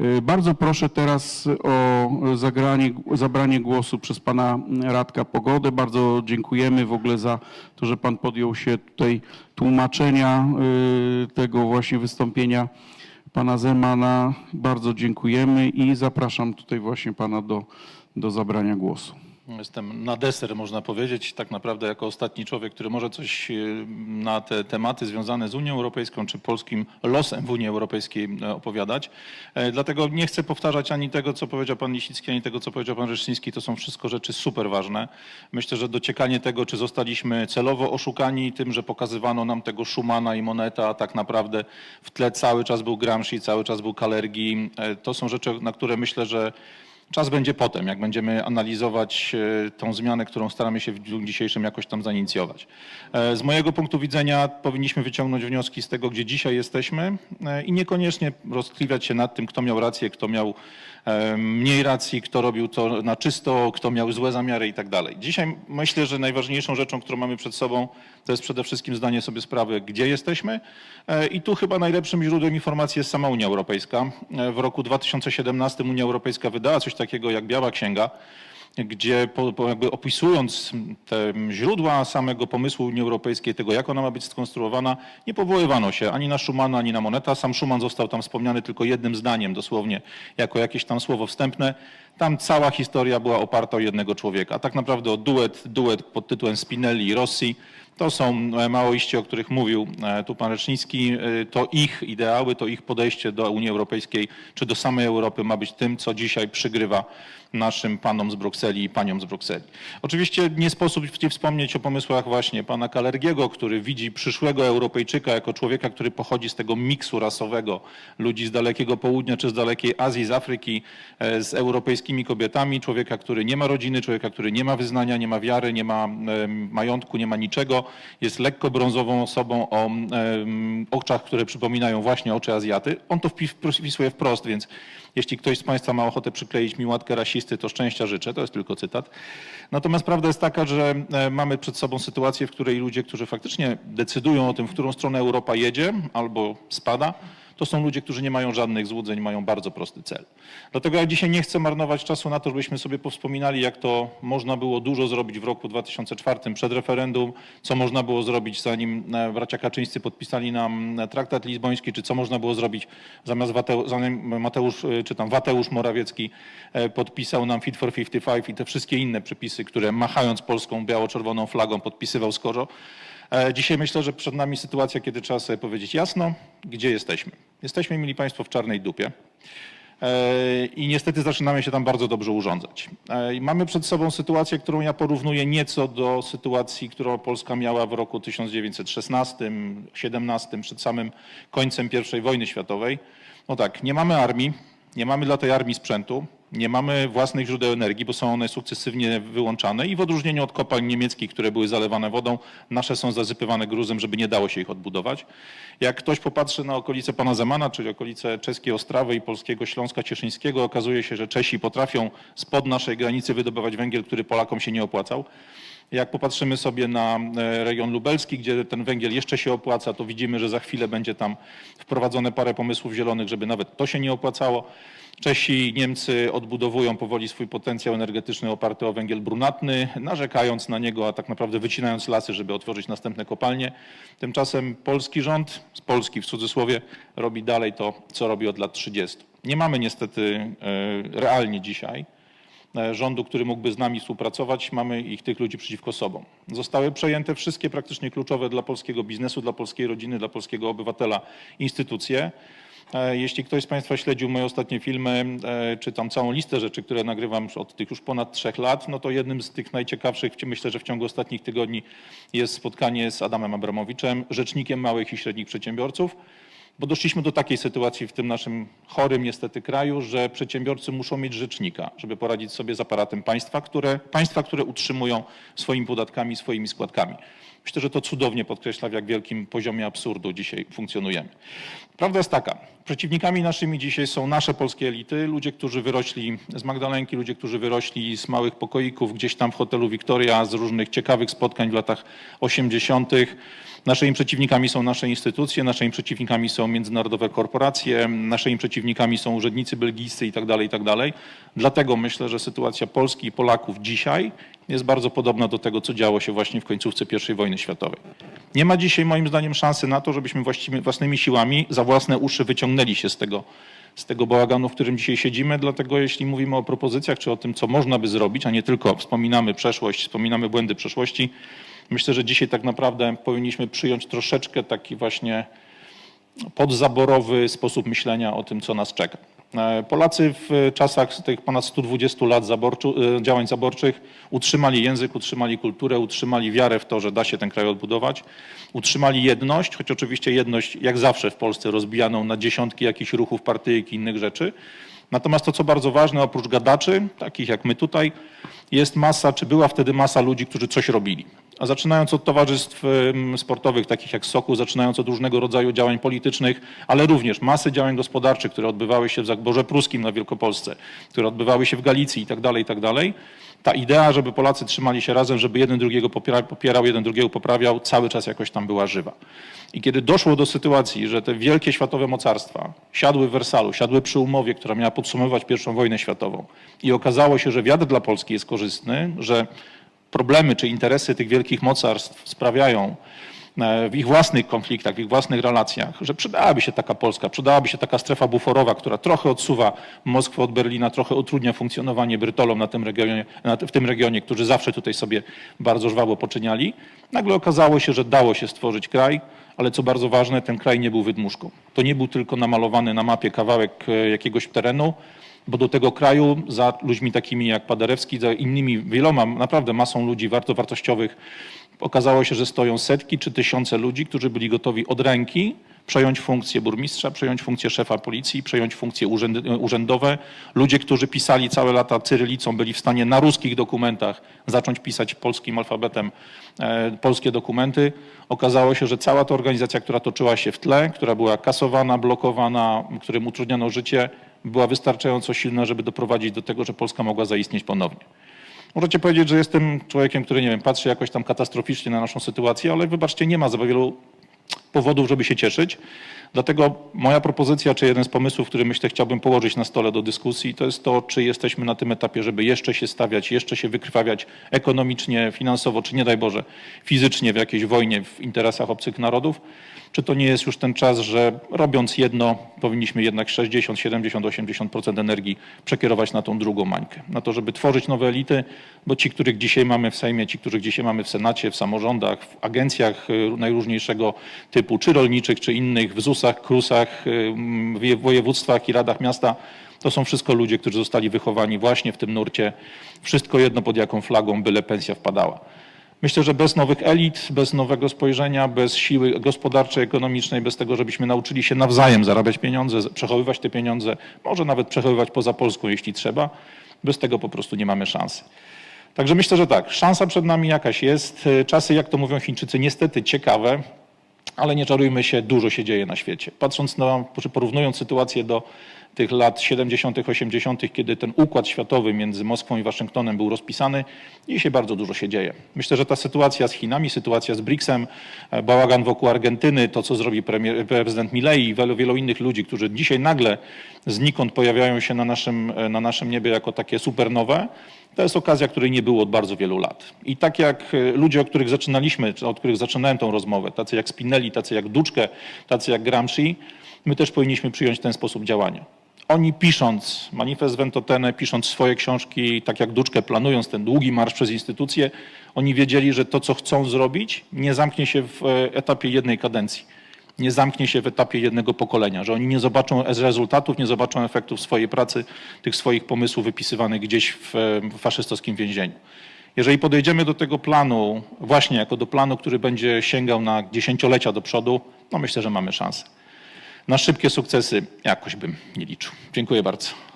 Y, Bardzo proszę teraz o zagranie, zabranie głosu przez pana Radka Pogodę. Bardzo dziękujemy w ogóle za to, że pan podjął się tutaj tłumaczenia y, tego właśnie wystąpienia pana Zemana. Bardzo dziękujemy i zapraszam tutaj właśnie pana do, do zabrania głosu. Jestem na deser, można powiedzieć, tak naprawdę jako ostatni człowiek, który może coś e, na te tematy związane z Unią Europejską czy polskim losem w Unii Europejskiej e, opowiadać. E, Dlatego nie chcę powtarzać ani tego, co powiedział pan Lisicki, ani tego, co powiedział pan Rzecznicki. To są wszystko rzeczy super ważne. Myślę, że dociekanie tego, czy zostaliśmy celowo oszukani tym, że pokazywano nam tego Schumana i Moneta, a tak naprawdę w tle cały czas był Gramsci, cały czas był Kalergi. To są rzeczy, na które myślę, że Czas będzie potem, jak będziemy analizować e, tą zmianę, którą staramy się w dniu dzisiejszym jakoś tam zainicjować. E, Z mojego punktu widzenia powinniśmy wyciągnąć wnioski z tego, gdzie dzisiaj jesteśmy e, i niekoniecznie roztkliwiać się nad tym, kto miał rację, kto miał mniej racji, kto robił to na czysto, kto miał złe zamiary i tak dalej. Dzisiaj myślę, że najważniejszą rzeczą, którą mamy przed sobą, to jest przede wszystkim zdanie sobie sprawy, gdzie jesteśmy i tu chyba najlepszym źródłem informacji jest sama Unia Europejska. W roku 2017 Unia Europejska wydała coś takiego jak Biała Księga, gdzie po, po jakby opisując te źródła samego pomysłu Unii Europejskiej, tego jak ona ma być skonstruowana, nie powoływano się ani na Schumana, ani na Moneta. Sam Schuman został tam wspomniany tylko jednym zdaniem, dosłownie jako jakieś tam słowo wstępne. Tam cała historia była oparta o jednego człowieka. Tak naprawdę o duet, duet pod tytułem Spinelli i Rossi. To są e, maoiści, o których mówił e, tu pan Recznicki. E, To ich ideały, to ich podejście do Unii Europejskiej czy do samej Europy ma być tym, co dzisiaj przygrywa naszym panom z Brukseli i paniom z Brukseli. Oczywiście nie sposób nie wspomnieć o pomysłach właśnie pana Kalergiego, który widzi przyszłego Europejczyka jako człowieka, który pochodzi z tego miksu rasowego ludzi z dalekiego południa czy z dalekiej Azji, z Afryki, z europejskimi kobietami, człowieka, który nie ma rodziny, człowieka, który nie ma wyznania, nie ma wiary, nie ma majątku, nie ma niczego, jest lekko brązową osobą o oczach, które przypominają właśnie oczy Azjaty. On to wpis- wpisuje wprost, więc jeśli ktoś z Państwa ma ochotę przykleić mi łatkę rasisty, to szczęścia życzę, to jest tylko cytat. Natomiast prawda jest taka, że e, mamy przed sobą sytuację, w której ludzie, którzy faktycznie decydują o tym, w którą stronę Europa jedzie albo spada, to są ludzie, którzy nie mają żadnych złudzeń, mają bardzo prosty cel. Dlatego ja dzisiaj nie chcę marnować czasu na to, żebyśmy sobie powspominali, jak to można było dużo zrobić w roku 2004 przed referendum, co można było zrobić zanim e, bracia Kaczyńscy podpisali nam e, traktat lizboński, czy co można było zrobić zamiast zanim Mateusz, e, czy tam Wateusz Morawiecki podpisał nam Fit for 55 i te wszystkie inne przepisy, które machając polską biało-czerwoną flagą podpisywał skoro. E, Dzisiaj myślę, że przed nami sytuacja, kiedy trzeba sobie powiedzieć jasno, gdzie jesteśmy. Jesteśmy, mili Państwo, w czarnej dupie. E, I niestety zaczynamy się tam bardzo dobrze urządzać. E, mamy przed sobą sytuację, którą ja porównuję nieco do sytuacji, którą Polska miała w roku 1916-17, przed samym końcem I wojny światowej. No tak, nie mamy armii, nie mamy dla tej armii sprzętu, nie mamy własnych źródeł energii, bo są one sukcesywnie wyłączane i w odróżnieniu od kopalń niemieckich, które były zalewane wodą, nasze są zasypywane gruzem, żeby nie dało się ich odbudować. Jak ktoś popatrzy na okolice pana Zemana, czyli okolice czeskiej Ostrawy i polskiego Śląska Cieszyńskiego, okazuje się, że Czesi potrafią spod naszej granicy wydobywać węgiel, który Polakom się nie opłacał. Jak popatrzymy sobie na e, region lubelski, gdzie ten węgiel jeszcze się opłaca, to widzimy, że za chwilę będzie tam wprowadzone parę pomysłów zielonych, żeby nawet to się nie opłacało. Czesi i Niemcy odbudowują powoli swój potencjał energetyczny oparty o węgiel brunatny, narzekając na niego, a tak naprawdę wycinając lasy, żeby otworzyć następne kopalnie. Tymczasem polski rząd, z Polski w cudzysłowie, robi dalej to, co robi od lat 30. Nie mamy niestety e, realnie dzisiaj rządu, który mógłby z nami współpracować. Mamy ich tych ludzi przeciwko sobą. Zostały przejęte wszystkie praktycznie kluczowe dla polskiego biznesu, dla polskiej rodziny, dla polskiego obywatela instytucje. E, Jeśli ktoś z Państwa śledził moje ostatnie filmy, e, czy tam całą listę rzeczy, które nagrywam od tych już ponad trzech lat, no to jednym z tych najciekawszych, myślę, że w ciągu ostatnich tygodni jest spotkanie z Adamem Abramowiczem, rzecznikiem małych i średnich przedsiębiorców bo doszliśmy do takiej sytuacji w tym naszym chorym niestety kraju, że przedsiębiorcy muszą mieć rzecznika, żeby poradzić sobie z aparatem państwa, które, państwa, które utrzymują swoimi podatkami, swoimi składkami. Myślę, że to cudownie podkreśla, w jak wielkim poziomie absurdu dzisiaj funkcjonujemy. Prawda jest taka, przeciwnikami naszymi dzisiaj są nasze polskie elity, ludzie, którzy wyrośli z Magdalenki, ludzie, którzy wyrośli z małych pokoików gdzieś tam w hotelu Victoria, z różnych ciekawych spotkań w latach 80. Naszymi przeciwnikami są nasze instytucje, naszymi przeciwnikami są międzynarodowe korporacje, naszymi przeciwnikami są urzędnicy belgijscy itd., itd. Dlatego myślę, że sytuacja Polski i Polaków dzisiaj jest bardzo podobna do tego, co działo się właśnie w końcówce I wojny światowej. Nie ma dzisiaj moim zdaniem szansy na to, żebyśmy własnymi siłami za własne uszy wyciągnęli się z tego, z tego bałaganu, w którym dzisiaj siedzimy. Dlatego jeśli mówimy o propozycjach czy o tym, co można by zrobić, a nie tylko wspominamy przeszłość, wspominamy błędy przeszłości, myślę, że dzisiaj tak naprawdę powinniśmy przyjąć troszeczkę taki właśnie podzaborowy sposób myślenia o tym, co nas czeka. E, Polacy w czasach tych ponad 120 lat zaborczu, e, działań zaborczych utrzymali język, utrzymali kulturę, utrzymali wiarę w to, że da się ten kraj odbudować, utrzymali jedność, choć oczywiście jedność jak zawsze w Polsce rozbijaną na dziesiątki jakichś ruchów partyjek i innych rzeczy. Natomiast to, co bardzo ważne, oprócz gadaczy, takich jak my tutaj, jest masa, czy była wtedy masa ludzi, którzy coś robili. A zaczynając od towarzystw sportowych, takich jak Soku, zaczynając od różnego rodzaju działań politycznych, ale również masy działań gospodarczych, które odbywały się w Zaborze Pruskim na Wielkopolsce, które odbywały się w Galicji i tak dalej, i tak dalej. Ta idea, żeby Polacy trzymali się razem, żeby jeden drugiego popiera, popierał, jeden drugiego poprawiał, cały czas jakoś tam była żywa. I kiedy doszło do sytuacji, że te wielkie światowe mocarstwa siadły w Wersalu, siadły przy umowie, która miała podsumowywać I wojnę światową i okazało się, że wiatr dla Polski jest korzystny, że problemy czy interesy tych wielkich mocarstw sprawiają w ich własnych konfliktach, w ich własnych relacjach, że przydałaby się taka Polska, przydałaby się taka strefa buforowa, która trochę odsuwa Moskwę od Berlina, trochę utrudnia funkcjonowanie Brytolom na tym regionie, w tym regionie, którzy zawsze tutaj sobie bardzo żwawo poczyniali. Nagle okazało się, że dało się stworzyć kraj, ale co bardzo ważne, ten kraj nie był wydmuszką. To nie był tylko namalowany na mapie kawałek e, jakiegoś terenu, bo do tego kraju za ludźmi takimi jak Paderewski, za innymi wieloma, naprawdę masą ludzi warto wartościowych, okazało się, że stoją setki czy tysiące ludzi, którzy byli gotowi od ręki przejąć funkcję burmistrza, przejąć funkcję szefa policji, przejąć funkcje urzędy, urzędowe. Ludzie, którzy pisali całe lata cyrylicą, byli w stanie na ruskich dokumentach zacząć pisać polskim alfabetem e, polskie dokumenty. Okazało się, że cała ta organizacja, która toczyła się w tle, która była kasowana, blokowana, którym utrudniano życie, była wystarczająco silna, żeby doprowadzić do tego, że Polska mogła zaistnieć ponownie. Możecie powiedzieć, że jestem człowiekiem, który, nie wiem, patrzy jakoś tam katastroficznie na naszą sytuację, ale wybaczcie, nie ma za wielu powodów, żeby się cieszyć. Dlatego moja propozycja, czy jeden z pomysłów, który myślę chciałbym położyć na stole do dyskusji, to jest to, czy jesteśmy na tym etapie, żeby jeszcze się stawiać, jeszcze się wykrwawiać ekonomicznie, finansowo, czy nie daj Boże, fizycznie w jakiejś wojnie w interesach obcych narodów, czy to nie jest już ten czas, że robiąc jedno, powinniśmy jednak 60, 70, 80% energii przekierować na tą drugą mańkę, na to, żeby tworzyć nowe elity, bo ci, których dzisiaj mamy w Sejmie, ci, których dzisiaj mamy w Senacie, w samorządach, w agencjach y, najróżniejszego typu, czy rolniczych, czy innych, w ZUS-ach, KRUS-ach, w województwach i radach miasta, to są wszystko ludzie, którzy zostali wychowani właśnie w tym nurcie. Wszystko jedno pod jaką flagą, byle pensja wpadała. Myślę, że bez nowych elit, bez nowego spojrzenia, bez siły gospodarczej, ekonomicznej, bez tego, żebyśmy nauczyli się nawzajem zarabiać pieniądze, przechowywać te pieniądze, może nawet przechowywać poza Polską, jeśli trzeba, bez tego po prostu nie mamy szansy. Także myślę, że tak, szansa przed nami jakaś jest. Czasy, jak to mówią Chińczycy, niestety ciekawe, ale nie czarujmy się, dużo się dzieje na świecie. Patrząc na, porównując sytuację do tych lat 70., 80., kiedy ten układ światowy między Moskwą i Waszyngtonem był rozpisany, dzisiaj bardzo dużo się dzieje. Myślę, że ta sytuacja z Chinami, sytuacja z BRICS-em, e, bałagan wokół Argentyny, to co zrobi premier, prezydent Milei i wielu, wielu innych ludzi, którzy dzisiaj nagle znikąd pojawiają się na naszym, e, na naszym niebie jako takie supernowe, to jest okazja, której nie było od bardzo wielu lat. I tak jak e, ludzie, od których zaczynaliśmy, czy od których zaczynałem tą rozmowę, tacy jak Spinelli, tacy jak Duczkę, tacy jak Gramsci, my też powinniśmy przyjąć ten sposób działania. Oni pisząc manifest Ventotene, pisząc swoje książki, tak jak Duczkę, planując ten długi marsz przez instytucje, oni wiedzieli, że to, co chcą zrobić, nie zamknie się w e, etapie jednej kadencji. Nie zamknie się w etapie jednego pokolenia, że oni nie zobaczą rezultatów, nie zobaczą efektów swojej pracy, tych swoich pomysłów wypisywanych gdzieś w faszystowskim więzieniu. Jeżeli podejdziemy do tego planu właśnie jako do planu, który będzie sięgał na dziesięciolecia do przodu, no myślę, że mamy szansę. Na szybkie sukcesy jakoś bym nie liczył. Dziękuję bardzo.